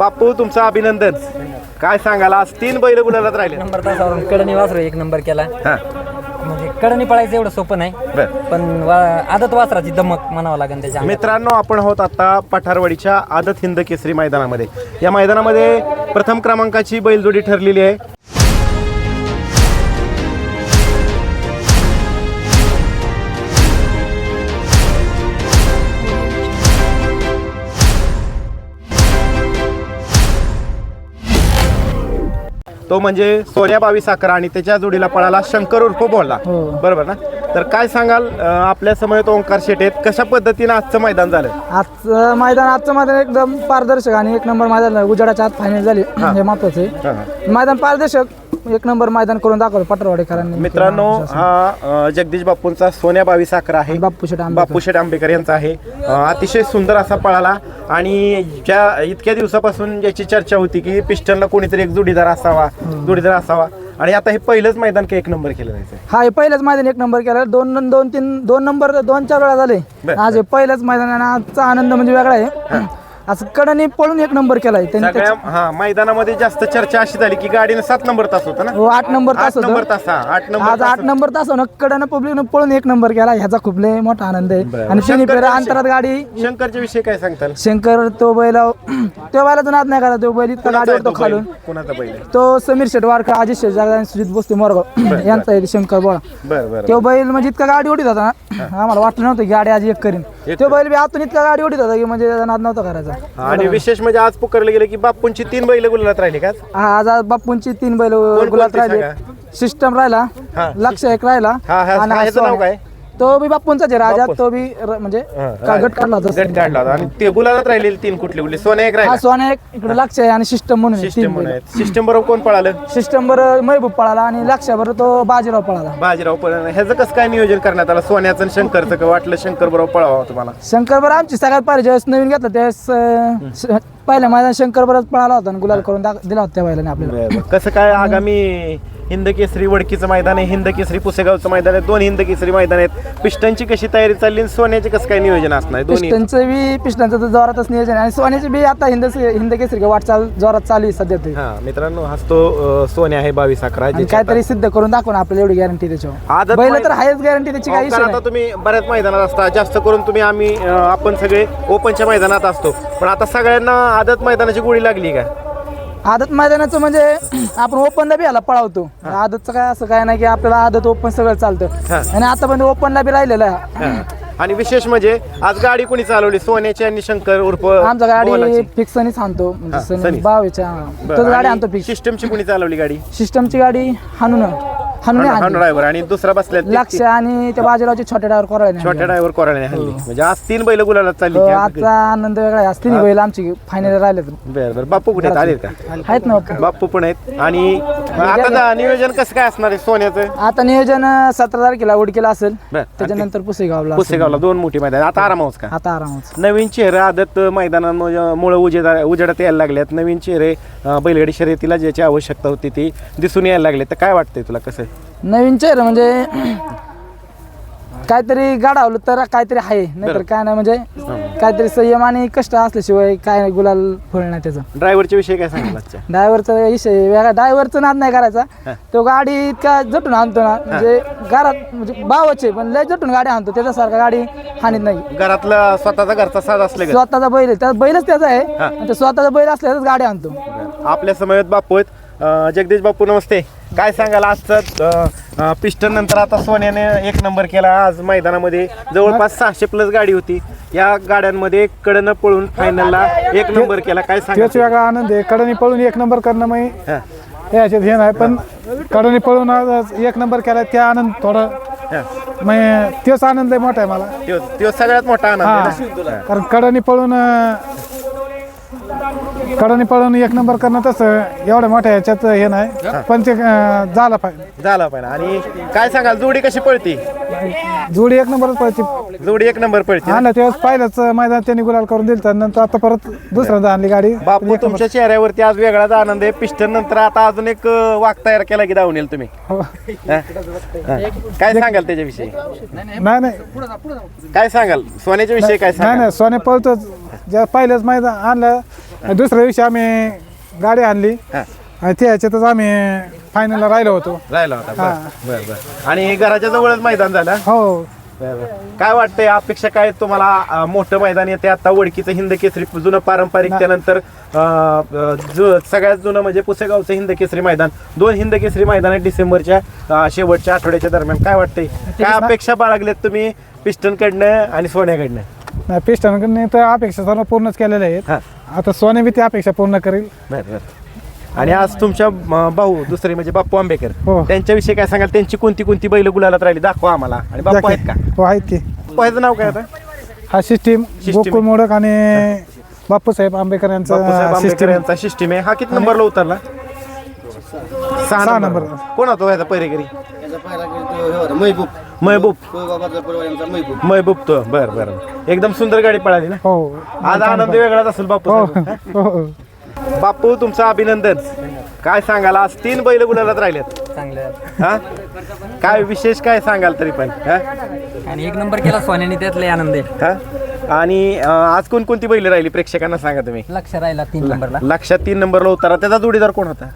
बापू तुमचं अभिनंदन. काय सांगाल? आज तीन बैल गुलालात राहिले. नंबर तासावरून कडणी वासरू एक नंबर केला. हा. म्हणजे कडणी पळायचं एवढं सोपं नाही बर. पण वा- आदत वासराची दमक म्हणावं लागेल त्याच्या. मित्रांनो आपण आहोत आता पठारवाडीच्या आदत हिंद केसरी मैदानामध्ये. या मैदानामध्ये प्रथम क्रमांकाची बैलजोडी ठरलेली आहे. तो म्हणजे सोन्या बावी साखर आणि त्याच्या जोडीला पळाला शंकर उर्फ बोलला बरोबर ना? तर काय सांगाल अं, आपल्यासमोर ओंकार शेट आहेत. कशा पद्धतीनं आजचं मैदान झालं? आजचं मैदान आजचं मैदान एकदम पारदर्शक आणि एक नंबर मैदान झालं. गुजरातच्या आत फायनल झाली. हे. महत्वाचं हा, आहे मैदान पारदर्शक. एक नंबर मैदान करून दाखवलं पटरवाडेकरांनी मित्रांनो हा अं, जगदीश बापूंचा सोन्या बावी साखर आहे. शेट आंबेकर. बापू शेट आंबेकर यांचा आहे. अं, अतिशय सुंदर असा पळाला आणि ज्या इतक्या दिवसापासून ज्याची चर्चा होती की पिस्टनला कोणीतरी एक जोडीदार असावा जोडीदार असावा. आणि आता हे पहिलंच मैदान की एक नंबर केलं जायचं हा हे पहिलंच मैदान एक नंबर केला. दोन दोन तीन दोन नंबर दोन चार वेळा झाले. बर, आज हे पहिलंच मैदान आणि आजचा आनंद म्हणजे वेगळा आहे. असं कडनी पळून एक नंबर केलाय त्यांनी सगळ्या हा मैदानामध्ये जास्त चर्चा अशी झाली की गाडीनं सात नंबर तास होता ना? हो आठ नंबर आठ तास नंबर होतं तास हा आठ नंबर आज आठ नंबर तास होणं कडनं पब्लिकनं पळून एक नंबर केला. ह्याचा खूप लय मोठा आनंद आहे. बरं. आणि तिन्ही फेऱ्या शंकरच्या अंतरात गाडी शंकरच्या विषयी काय सांगताल? शंकर तो बैल तो बैलाचा नाद नाही करा तो बैल इतका कोणाचा गाडी आहे तो उडतो खालून? कोणाचा बैल आहे? तो समीर शेट वारकर अजित शेट जागदा आणि सुजित बोस्ते मोरगाव. यांचा आहे शंकर बोळा. बरं बरं तो बैल म्हणजे इतका गाडी ओढीत होता ना. आम्हाला वाटलं नव्हतं की गाडी आज एक करीन. तो बैल बी आतून इतका गाडी ओढीत होता की म्हणजे त्याचा नाद नव्हता करायचा आणि विशेष म्हणजे आज पुकारलं गेलं की बापूंची तीन बैल गुलालात राहिली का हा, आज आज बाप्पूंची तीन बैल कोणते गुलात राहिले सांगा? सिस्टम राहिला हा, लक्ष एक राहिला हा, हा, आणि हा, ह्याचं नाव सोन्या. काय? तो बी बाप्पूंचाच आहे राजा बाप्पू. तो बी र- म्हणजे का गट काढला होता गट काढला होता आणि ते गुलालात राहिलेले तीन कुठले कुठले? सोन्या एक हा राहिला सोन्या एक इकडे लक्ष आहे आणि सिस्टम म्हणून सिस्टम म्हणून आहेत. सिस्टम बरोबर कोण पळालं? सिस्टम बरोबर महबूब पळाला आणि लक्षाबरोबर तो बाजीराव पळाला. बाजीराव पण ह्याचं कसं काय नियोजन करण्यात आलं? सोन्याचं आणि शंकरचं का वाटलं शंकर बरोबर पळावा तुम्हाला? शंकर बरं आमची सगळ्यात पाहिजे ज्यावेळेस नवीन घेतलं त्यावेळेस अं, श- पहिल्या मैदान शंकर बरंच पळाला होता आणि गुलाल करून दाख- दिला होता त्या बैलाने आपल्याला. कसं काय आगामी हिंद केसरी वडकीचं मैदान आहे हिंद केसरी पुसेगावचं मैदान आहे दोन हिंद केसरी मैदान आहेत. पिस्टनची कशी तयारी चालली आणि सोन्याचे कसं काय नियोजन असणार? आहे दोन्ही? पिस्टनचं बी पिस्टनचं तर जोरातच नियोजन आहे. आणि सोन्याची बी आता हिंद हिंद केसरी वाटचाल जोरात चालू आहे सध्या हा मित्रांनो हाच तो अं, सोन्या आहे बावीस अकरा. आणि काहीतरी सिद्ध करून दाखवून आपल्याला एवढी गॅरंटी त्याच्यावर. आदत बैल तर आहेच गॅरंटी त्याची काही कारण आता तुम्ही बऱ्याच मैदानात असता. जास्त करून तुम्ही आम्ही अं, आपण सगळे ओपनच्या मैदानात असतो. पण आता सगळ्यांना आदत मैदानाची गोळी लागली का? आदत मैदानाचं म्हणजे आपण ओपनला बी याला पळावतो. आदतचं काय असं काय नाही की आपल्याला आदत ओपन सगळं चालतं. आणि आता पण ओपनला बी राहिलेलं आहे. आणि विशेष म्हणजे आज गाडी कोणी चालवली? सोन्याची आणि शंकर उर्फ आमचा गाडी आणतो. हा, म्हणजे सनी. बावीच्या गाडी आणि आणतो फिक्स सिस्टमची कोणी चालवली गाडी? सिस्टमची गाडी हाणून हाणून हा. ड्रायव्हर आणि दुसरा बसल्या लक्ष आणि त्या बाजीरावचे छोटे डावर करायला छोट्या ड्रायव्हर कोराने हल्ली म्हणजे आज तीन बैल गुलाला चालली की आज- आजचा आनंद वेगळा तिन्ही बैल आमची फायनल राहिले बरं बरं. बाप्पू कुठे आहेत? आले का? आहेत ना बाप्पा? बाप्पू पण आहेत. आणि आता नियोजन कसं काय असणार आहे सोन्याचं? आता नियोजन सतरा तारखेला उडकीला असेल. बरं. त्याच्यानंतर पुसेगावला असेल. पुसेगावला दोन मोठी मैदान. आता आरामावच का? आता आरामात नवीन चेहरे आदत मैदानांमुळे उजेडा उजेडात यायला लागल्यात. नवीन चेहरे अं, बैलगाडी शर्यतीला ज्याची आवश्यकता होती ती दिसून यायला लागले. तर काय वाटतंय तुला कसं? नवीन चेहरा म्हणजे काहीतरी गाडावलं तर काहीतरी आहे नाहीतर काय नाही म्हणजे काहीतरी संयम आणि कष्ट असल्याशिवाय काय नाही गुलाल फळ नाही त्याचं. ड्रायव्हरच्या विषयी काय आजच्या? ड्रायव्हरचा विषय वेगळा. ड्रायव्हरचं नाद नाही करायचा. तो गाडी इतका जटून आणतो ना म्हणजे घरात म्हणजे बावचे पण लय जटून गाडी आणतो. त्याच्यासारखा गाडी हानीत नाही. घरातला स्वतःचा घरचा साज असले स्वतःचा बैल आहे. त्या बैलच त्याचा आहे. स्वतःचा बैल असल्याच गाडी आणतो. आपल्या समयात बापू आहेत. जगदीश बापू नमस्ते. काय सांगाल आजचं पिस्टन नंतर आता सोन्याने एक नंबर केला. आज मैदानामध्ये जवळपास सहाशे प्लस गाडी होती. या गाड्यांमध्ये कडनं पळून फायनलला एक नंबर केला. काय तेच वेगळा आनंद आहे. कडनी पळून एक नंबर करणं मग हा, याच्यात हे नाही पण कडनी पळून आज एक नंबर केला त्या आनंद थोडं हा. तेच आनंद आहे मोठा आहे मला. त्यो- त्यो सगळ्यात मोठा आनंद आहे ना? हा कारण कडनी पळून अं, कडनी पळून एक नंबर करणं तसं एवढ्या मोठ्या ह्याच्यात हे नाही. पण ते अं, झालं पाहिजे. झाला पण आणि काय सांगाल जोडी कशी पळती? जोडी एक नंबरच पळते. जोडी एक नंबर पळती आणलं तेव्हा पहिलंच मैदान त्यांनी गुलाल करून दिलं तर नंतर आता परत दुसऱ्यांदा आणली गाडी. बापू तुमच्या चेहऱ्यावरती आज वेगळाच आनंद आहे. पिस्टन नंतर आता अजून एक अं, वाक तयार केला की धावून येईल तुम्ही? हा. काय सांगाल त्याच्याविषयी? नाही नाही. काय सांगाल? सोन्याच्या विषयी काय नाही सांगाल? नाही सोने पळतोच. ज्या पहिलंच मैदान आणलं आणि दुसऱ्या दिवशी आम्ही गाडी आणली. हा. आणि त्या ह्याच्यातच आम्ही फायनलला राहिलो होतो. राहिला होता. बरं बरं बरं. आणि घराच्या जवळच मैदान झालं? हो. बरं, बरं. काय वाटतंय अपेक्षा काय आहेत तुम्हाला? अं, मोठं मैदान येते. आता वडकीचं हिंद केसरी जुनं पारंपरिक त्यानंतर अं, अं, जु- सगळ्यात जुनं म्हणजे पुसेगावचं हिंद केसरी मैदान. दोन हिंद केसरी मैदान आहेत डिसेंबरच्या अं, शेवटच्या आठवड्याच्या दरम्यान. काय वाटतंय? काय अपेक्षा बाळगल्यात तुम्ही पिस्टन कडनं आणि सोन्याकडनं? नाही पिस्टनकडे तर अपेक्षा सर्व पूर्णच केलेल्या हा. आता सोने बी ती अपेक्षा पूर्ण करेल. बरं बरं. आणि आज तुमच्या अं, भाऊ दुसरे म्हणजे बाप्पू आंबेकर हो. त्यांच्याविषयी काय सांगाल? त्यांची कोणती कोणती बैल गुलालात राहिली? दाखवा आम्हाला. आणि बाप्पू आहेत का? हो आहेत की. बाप्पाचं नाव काय आता? हा सिस्टीम. गोकुळ मोडक आणि बापूसाहेब आंबेकर यांचा बापूसाहेब आंबेकर सिस्टीम. यांचा सिस्टीम आहे. हा किती नंबरला उतरला? सहा नंबर नंबर. कोण होतो याचा पहिरेकरी? याचा पहिला गेला तो महबूब. महबूब. कोळगावाचा परिवार यांचा महबूब. महबूब तो बर बर. एकदम सुंदर गाडी पळाली ना? हो. आज आनंद वेगळाच असेल बापू हो हो हो. बापू तुमचं अभिनंदन. काय सांगाल? आज तीन बैल गुलालात राहिलेत. चांगलं हा? काय विशेष काय सांगाल तरी पण हा? आणि एक नंबर केला सोन्याने त्यातले आनंद आहे. हा? आणि अं, आज कोणकोणती बैल राहिली? प्रेक्षकांना सांगा तुम्ही. लक्ष राहिला तीन नंबरला. लक्षात तीन नंबरला उतारा. त्याचा जोडीदार कोण होता?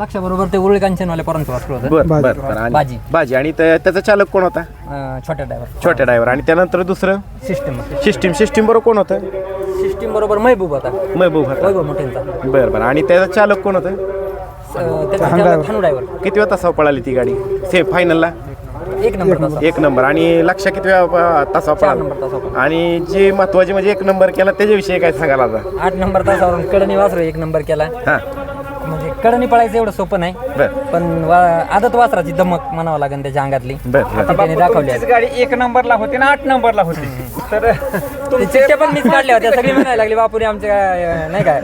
अं, लक्षाबरोबर ते उरळी कांचनवाले परंतु वाचलं होतं. बर बाजी. बर बर. आणि बाजी. बाजी. आणि त्या- त्याचा चालक कोण होता? अं, छोट्या ड्रायव्हर छोट्या ड्रायव्हर आणि त्यानंतर दुसरं? सिस्टीम सिस्टीम सिस्टीम बरोबर कोण होतं? सिस्टीम बरोबर महबूब होता. महबूब होता. वैभव मोठ्यांचा. बरं बरं. आणि त्याचा चालक कोण होतं? अं, त्याचा चालक थानू ड्रायव्हर किती वेळा तासावर पळाली ती गाडी? से फायनलला एक नंबर तसा एक नंबर आणि लक्ष किती वेळा तासावर चार नंबर तासावर पळाला. आणि जे महत्त्वाचे म्हणजे एक नंबर केला त्याच्याविषयी काय सांगाल आता? आठ नंबर तासावरून कडणी वासरू एक नंबर केला. हा. म्हणजे कडणी पळायचं एवढं सोपं नाही. बर. पण वा- आदत वासराची दमक म्हणावं लागेल त्याच्या अंगातली बर बर. ती त्याने दाखवली आहे. गाडी एक नंबरला होती ना आठ नंबरला होती. तर ते चिठ्ठ्या पण मीच काढल्या होत्या सगळी म्हणायला लागली बापुरी आमच्या अं, नाही काय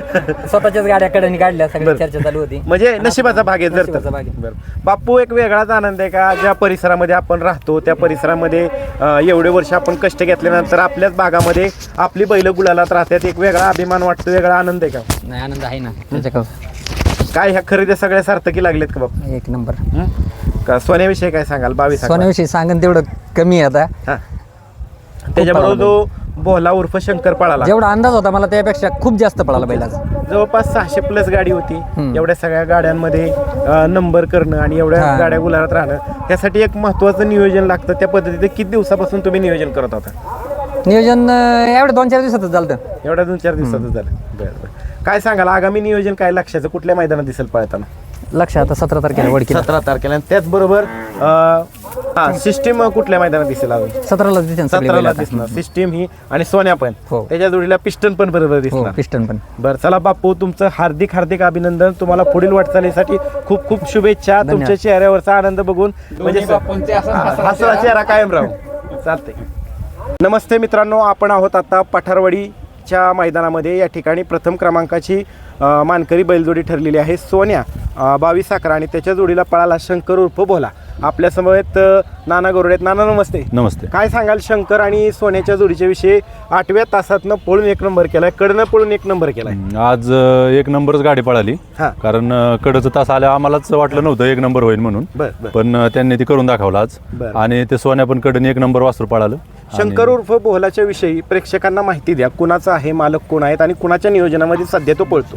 स्वतःच्याच गाड्या कडणी काढल्या सगळी बरं. चर्चा चालू होती. म्हणजे नशिबाचा भाग आहे जर नशिबाचा तर. भाग आहे. बरं. बापू एक वेगळाच आनंद आहे का? ज्या परिसरामध्ये आपण राहतो त्या परिसरामध्ये अं, एवढे वर्ष आपण कष्ट घेतल्यानंतर आपल्याच भागामध्ये आपली बैल गुलालात राहतात. एक वेगळा अभिमान वाटतो वेगळा आनंद आहे का? नाही आनंद आहे ना त्याच्या काय ह्या खरेदी सगळ्या सार्थकी लागलेत का बापू? एक नंबर. हं? का सोन्याविषयी काय सांगाल? बावीस अकरा. सोन्याविषयी सांगन तेवढं कमी आहे आता. हा. त्याच्याबरोबर जो बोला उर्फ शंकर पळाला. जेवढा अंदाज होता मला त्यापेक्षा खूप जास्त पळाला बैलाचा. जवळपास सहाशे प्लस गाडी होती. एवढ्या सगळ्या गाड्यांमध्ये नंबर करणं आणि एवढ्या हा. गाड्या गुलाबात राहणं त्यासाठी एक महत्वाचं नियोजन लागतं. त्या पद्धतीने किती दिवसापासून तुम्ही नियोजन करत होता? नियोजन अं, एवढं दोन चार दिवसातच झालं एवढ्या दोन चार दिवसातच झालं. बरं बरं. काय सांगाल? आगामी नियोजन काय लक्षाचं? कुठल्या मैदानात दिसेल पळताना? लक्ष आता सतरा तारखेला वडकीला सतरा तारखेला. आणि त्याचबरोबर हा सिस्टीम कुठल्या मैदानात दिसेल अजून? सतराला दिसेल सगळी बैल सतराला आता. दिसणार. सिस्टीम ही आणि सोन्या पण. हो. त्याच्या जोडीला पिस्टन पण बरोबर हो दिसणार. पिस्टन पण. बरं चला बापू तुमचं हार्दिक हार्दिक अभिनंदन. तुम्हाला पुढील वाटचालीसाठी खूप खूप शुभेच्छा. तुमच्या चेहऱ्यावरचा आनंद बघून. म्हणजे हसरा चेहरा. कायम राहू चालतंय. नमस्ते मित्रांनो आपण आहोत आता पठारवाडीच्या मैदानामध्ये या ठिकाणी प्रथम क्रमांकाची मानकरी बैलजोडी ठरलेली आहे. सोन्या बावीस अकरा आणि त्याच्या जोडीला पळाला शंकर उर्फ भोला. आपल्या समवेत अ, नाना गोरडेत नाना नमस्ते. नमस्ते. काय सांगाल शंकर आणि सोन्याच्या जोडीच्या विषयी? आठव्या तासातनं पळून एक नंबर केलाय कडनं पळून एक नंबर केलाय. आज एक नंबरच गाडी पळाली. कारण कडचं तास आल्या आम्हालाच वाटलं नव्हतं एक नंबर होईल म्हणून. पण त्यांनी ती करून दाखवलं आज. आणि ते सोन्या पण कडून एक नंबर वासरू पळालं. शंकर उर्फ बोहलाच्या विषयी प्रेक्षकांना माहिती द्या कुणाचा आहे मालक कोण आहेत आणि कुणाच्या नियोजनामध्ये सध्या तो पळतो.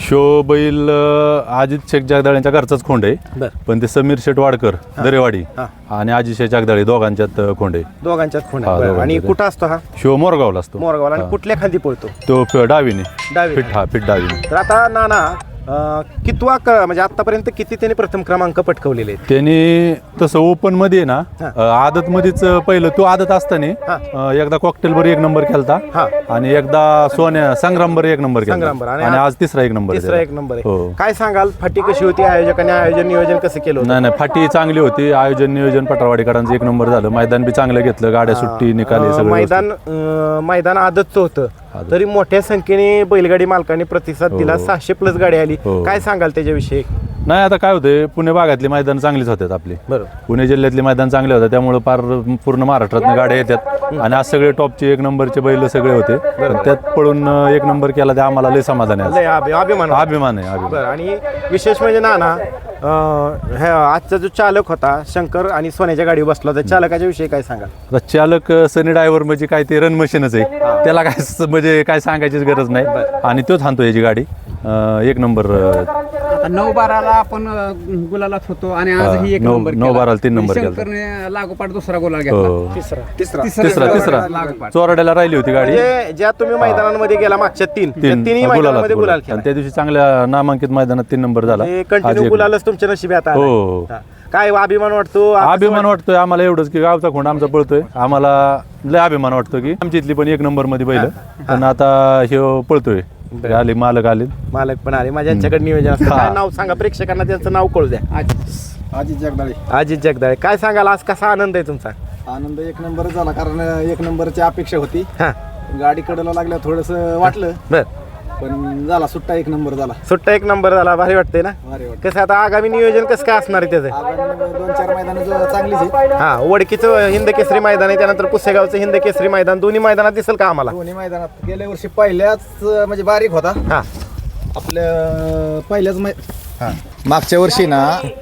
शो बैल अ, अजित शेख जगदाळ यांच्या घरचाच खोंड आहे. बर. पण ते समीर शेठ वाडकर दरेवाडी हा. आणि अजित शेठ जगदाळे दोघांच्यात अ, खोंड आहे खूण हा. आणि दोघांच्यात. कुठं असतो हा? शो मोरगावला असतो. मोरगावला. आणि कुठल्या खांदी पळतो? तो फ- डावीने. डावीने. फिट हा फिट डावीने. तर आता नाना कितवा क म्हणजे आतापर्यंत किती त्याने प्रथम क्रमांक पटकवलेले आहेत? त्यांनी तसं ओपनमध्ये ना. आदत मध्येच पहिलं तो आदत असताना एकदा कॉकटेल वर एक नंबर केलता. आणि एकदा सोन्या संग्रामवर एक नंबर संग्रामवर. आणि आणि आज तिसरा एक नंबर तिसरा. एक नंबर आहे. हो. काय सांगाल? फाटी कशी होती? आयोजकांनी आयोजन नियोजन कसं केलं होतं? नाही नाही फाटी चांगली होती. आयोजन नियोजन पटरवाडीकरांचं एक नंबर झालं. मैदान बी चांगलं घेतलं. गाड्या सुट्टी निकाली अं, सगळं मैदान अं, मैदान आदतचं होतं. तरी मोठ्या संख्येने बैलगाडी मालकांनी प्रतिसाद हो. दिला. सहाशे प्लस गाडी आली. हो. काय सांगाल त्याच्याविषयी? नाही आता काय होते पुणे भागातली मैदान चांगलीच होतात आपली. बरोबर पुणे जिल्ह्यातली मैदान चांगले होते त्यामुळे फार पूर्ण महाराष्ट्रातनं गाड्या येतात आणि आज सगळे टॉपचे एक नंबरचे बैल सगळे होते. पण त्यात पळून अं, एक नंबर केला ते आम्हाला लय समाधान आहे लय अभि- अभिमान. अभिमान आहे अभिमान. बरं. आणि विशेष म्हणजे नाना ह्या आजचा जो चालक होता शंकर आणि सोन्याच्या गाडीवर बसला होता चालकाच्या विषयी काय सांगाल? आता चालक सनी ड्रायव्हर म्हणजे काय ते रन मशीनच आहे. त्याला काय स- म्हणजे काय सांगायचीच गरज नाही. आणि तोच हाणतो याची गाडी. एक नंबर आता नऊ बाराला आपण अं, गुलालात होतो आणि आजही एक नऊ- नंबर नऊ केला. बाराला तीन नंबर केला. शंकरने लागोपाठ दुसरा गुलाल घेतला. हो. तिसरा. तिसरा तिसरा. लागोपाठ. चोराड्याला राहिली होती गाडी. म्हणजे ज्या तुम्ही मैदानांमध्ये गेला मागच्या तीन त्या तीन. तिन्ही गुलालात मैदानामध्ये गुलाल. गुलाल आणि त्या दिवशी चांगल्या नामांकित मैदानात तीन नंबर झाला. आज कंटिन्यू एक. गुलालच तुमच्या नशिबी आता हो, आलाय. हो. हा. काय अभिमान वाटतो? आता अभिमान वाटतोय आम्हाला एवढंच की गावचा खोंड आमचा पळतोय. आम्हाला लय अभिमान वाटतो की आमची इथली पण एक नंबरमध्ये बैल पण आता हे पळतोय. आले मालक आले मालक पण आले. माझ्या यांच्याकडे नियोजन असतं. हा. काय नाव सांगा? प्रेक्षकांना त्यांचं नाव कळू द्या. अजित जगदाळे. अजित जगदाळे. काय सांगाल? आज कसा आनंद आहे तुमचा? आनंद एक नंबर झाला कारण एक नंबरची अपेक्षा होती. हा. गाडी कडला लागल्या थोडस वाटलं. बर. पण झाला सुट्टा एक नंबर झाला. सुट्टा एक नंबर झाला भारी वाटतंय ना? भारी वाटतं कसं आता आगामी नियोजन कसं काय असणार आहे त्याचं? दोन चार मैदान चांगलीच आहे हा वडकीचं हिंद केसरी मैदान आहे त्यानंतर पुसेगावचं हिंद केसरी मैदान दोन्ही मैदानात दिसेल का आम्हाला? दोन्ही मैदानात. गेल्या वर्षी पहिल्याच अं, म्हणजे बारीक होता. हा. आपल्या पहिल्याच मै मागच्या वर्षी ना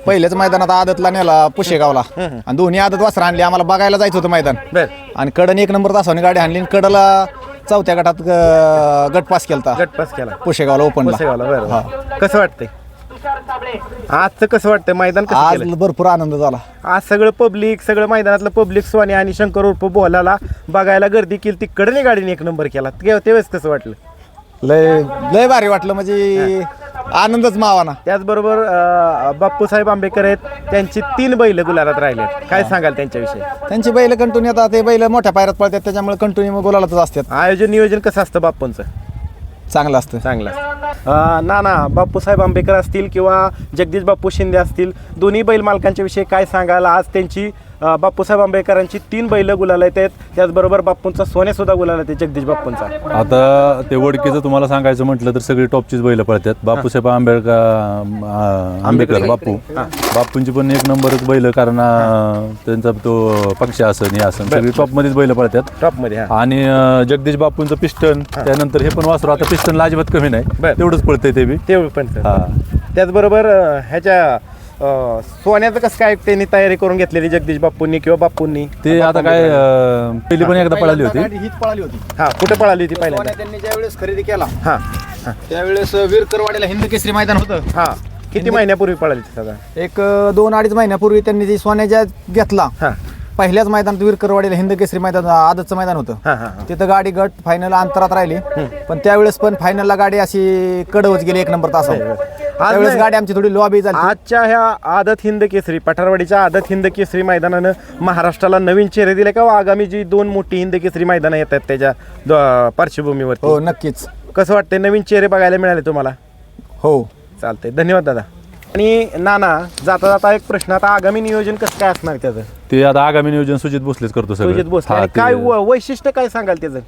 पहिल्याच मैदानात आदतला नेला पुशेगावला. आणि दोन्ही आदत वासरा आणली आम्हाला बघायला जायचं होतं मैदान. बर. आणि कडन एक नंबर तासाने गाडी आणली आणि कडला चौथ्या गटात अं, गट पास केलता. गट पास केला. पुशेगावला ओपनला पुसेगावला बरं. कसं वाटतंय? आजचं कसं वाटतंय? मैदान कसं आज केलंय? भरपूर आनंद झाला. आज सगळं पब्लिक सगळं मैदानातलं पब्लिक सोने आणि शंकर उर्फ बोलाला. बघायला गर्दी केली तिकडे गाडीने एक नंबर केला. ते- त्यावेळेस कसं वाटलं? लय लय भारी वाटलं म्हणजे आनंदच मावाना. त्याचबरोबर अं, बाप्पूसाहेब आंबेडकर आहेत. त्यांची तीन बैल गुलालात राहिले काय सांगाल त्यांच्याविषयी? त्यांची बैल कंटिन्यू आता ते बैल मोठ्या पायऱ्यात पळतात. त्याच्यामुळे कंटिन्यू गोलालाच असतात. आयोजन नियोजन कसं असतं बाप्पूंचं? चांगलं असतं. चांगलं अं, ना ना बापूसाहेब आंबेडकर असतील किंवा जगदीश बापू शिंदे असतील दोन्ही बैल मालकांच्या विषयी काय सांगाल? आज त्यांची बापूसाहेब आंबेडकरांची तीन बैल गुलाल आहेत त्याचबरोबर बापूंचा सोने सुद्धा गुलाल आहे जगदीश बापूंचा आता ते वडकीचं तुम्हाला सांगायचं म्हटलं तर सगळी टॉपचीच बैल पळतात. बापूसाहेब आंबेडकर आंबेडकर. बापू बापूंची पण एक नंबरच बैल कारण त्यांचा तो पक्ष असन हे असन. सगळी टॉपमध्येच बैल पळतात. टॉपमध्ये हा. आणि जगदीश बापूंचं पिस्टन त्यानंतर हे पण वासरू. आता पिस्टनला अजिबात कमी नाही. तेवढंच पळतंय ते बी. ते पण त्याचबरोबर ह्याच्या सोन्याचं कसं काय त्यांनी तयारी करून घेतलेली जगदीश बापूंनी किंवा बापूंनी ते आता काय अ, पहिली पण एकदा पळाली होती. गाडी हीच पळाली होती. हा कुठे पळाली होती पहिल्यांदा? सोन्या त्यांनी ज्यावेळेस खरेदी केला हा त्यावेळेस वीरकरवाडीला हिंद केसरी मैदान होतं. हा किती महिन्यापूर्वी पळाली ती साधारण? एक अं, दोन अडीच महिन्यापूर्वी त्यांनी जी सोन्याच्या घेतला हा. पहिल्याच मैदानात वीरकरवाडीला हिंद केसरी मैदान आदतचं मैदान होतं. हा हा हा. तिथं गाडी गट फायनल अंतरात राहिली. पण त्यावेळेस पण फायनलला गाडी अशी कडवच गेली एक नंबर तास त्यावेळेस नाही. गाडी आमची थोडी लॉबी झाली. आजच्या ह्या आदत हिंद केसरी पठारवाडीच्या आदत हिंद केसरी मैदानानं महाराष्ट्राला नवीन चेहरे दिले का? व आगामी जी दोन मोठी हिंद केसरी मैदानं येत आहेत त्याच्या द- हो नक्कीच. कसं वाटतंय? नवीन चेहरे बघायला मिळाले तुम्हाला? हो. चालतंय. धन्यवाद दादा. आणि नाना जाता जाता एक प्रश्न. आता आगामी नियोजन कसं काय असणार त्याचं? ते आता आगामी नियोजन सुजित भोसलेच करतो सुजित सगळं भोसले. हा, आणि ते- काय व- वैशिष्ट्य काय सांगाल त्याचं?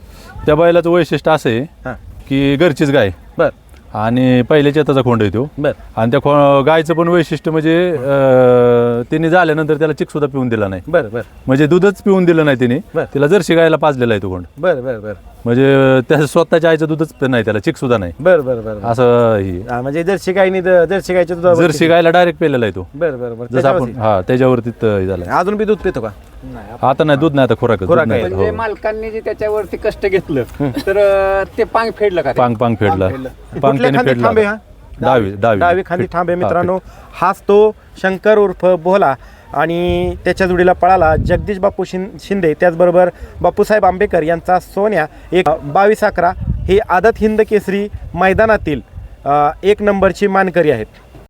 त्या बैलाचं वैशिष्ट्य असं आहे हा. की घरचीच गाय. आणि पहिल्या चेताचा खोंड येतो बर. आणि त्या खो गायचं पण वैशिष्ट्य म्हणजे अं, त्यांनी झाल्यानंतर त्याला चिक सुद्धा पिऊन दिला नाही. बर बर. म्हणजे दूधच पिऊन दिलं नाही तिने. बर. तिला जर्शी गायला पाजलेला आहे तो कोंड बर बर बर. म्हणजे त्या स्वतःच्या आईचं दूधच नाही त्याला चिक सुद्धा नाही. बर बर बर बर. असं ही. हा, म्हणजे जर्सी गायनी जर्सी गायच्या दुधावर जर्सी गायला डायरेक्ट पेलेला आहे तो. बर बर बर. जसं आपण हा त्याच्यावरती त- हे झालं अजून बी दूध पितो का? आता नाही दूध नाही आता खोराक खोराक आहे. म्हणजे मालकांनी जे त्याच्यावरती कष्ट घेतलं तर अं, ते पांग फेडलं का ते? पांग पांग फेडला. पांग कुठल्या त्याने खांदी थांबे फेडला हा? डावी डावी डावी खांदी थांबे हा, मित्रांनो. हाच तो शंकर उर्फ भोला आणि त्याच्या जोडीला पळाला जगदीश बापू शिं शिंदे. त्याचबरोबर बापूसाहेब आंबेकर यांचा सोन्या. एक बावीस अकरा. ही आदत हिंद केसरी मैदानातील अ, एक नंबरची मानकरी आहेत.